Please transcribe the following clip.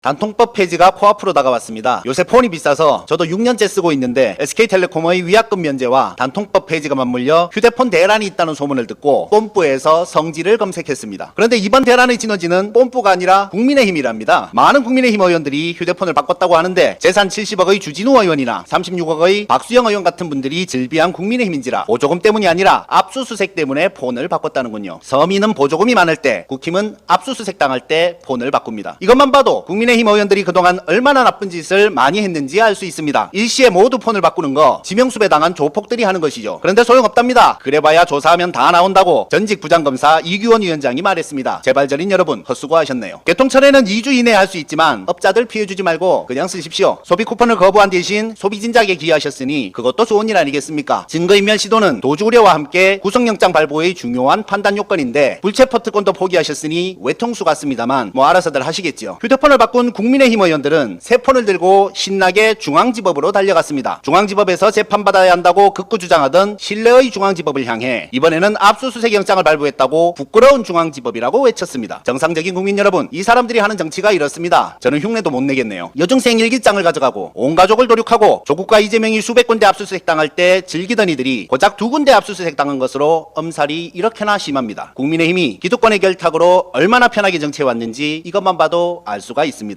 단통법 폐지가 코앞으로 다가왔습니다. 요새 폰이 비싸서 저도 6년째 쓰고 있는데 SK텔레콤의 위약금 면제와 단통법 폐지가 맞물려 휴대폰 대란이 있다는 소문을 듣고 뽐뿌에서 성지를 검색했습니다. 그런데 이번 대란의 진원지는 뽐뿌가 아니라 국민의힘이랍니다. 많은 국민의힘 의원들이 휴대폰을 바꿨다고 하는데 재산 70억의 주진우 의원이나 36억의 박수영 의원 같은 분들이 즐비한 국민의힘인지라 보조금 때문이 아니라 압수수색 때문에 폰을 바꿨다는군요. 서민은 보조금이 많을 때 국힘은 압수수색 당할 때 폰을 바꿉니다. 이것만 봐도 국민 의힘 의원들이 그동안 얼마나 나쁜 짓을 많이 했는지 알 수 있습니다. 일시에 모두 폰을 바꾸는 거 지명수배 당한 조폭들이 하는 것이죠. 그런데 소용없답니다. 그래봐야 조사하면 다 나온다고 전직 부장검사 이규원 위원장이 말했습니다. 제발저린 여러분 헛수고하셨네요. 개통철에는 2주 이내에 할 수 있지만 업자들 피해주지 말고 그냥 쓰십시오. 소비 쿠폰을 거부한 대신 소비 진작에 기여하셨으니 그것도 좋은 일 아니겠습니까? 증거인멸 시도는 도주 우려와 함께 구속영장 발부의 중요한 판단 요건인데 불체포 특권도 포기하셨으니 외통수 같습니다만 뭐 알아서들 하시겠죠. 휴대폰을 바꾼 국민의힘 의원들은 새 폰을 들고 신나게 중앙지법으로 달려갔습니다. 중앙지법에서 재판받아야 한다고 극구 주장하던 신뢰의 중앙지법을 향해 이번에는 압수수색 영장을 발부했다고 부끄러운 중앙지법이라고 외쳤습니다. 정상적인 국민 여러분, 이 사람들이 하는 정치가 이렇습니다. 저는 흉내도 못 내겠네요. 여중생 일기장을 가져가고 온 가족을 도륙하고 조국과 이재명이 수백 군데 압수수색 당할 때 즐기던 이들이 고작 두 군데 압수수색 당한 것으로 엄살이 이렇게나 심합니다. 국민의힘이 기득권의 결탁으로 얼마나 편하게 정치해왔는지 이것만 봐도 알 수가 있습니다.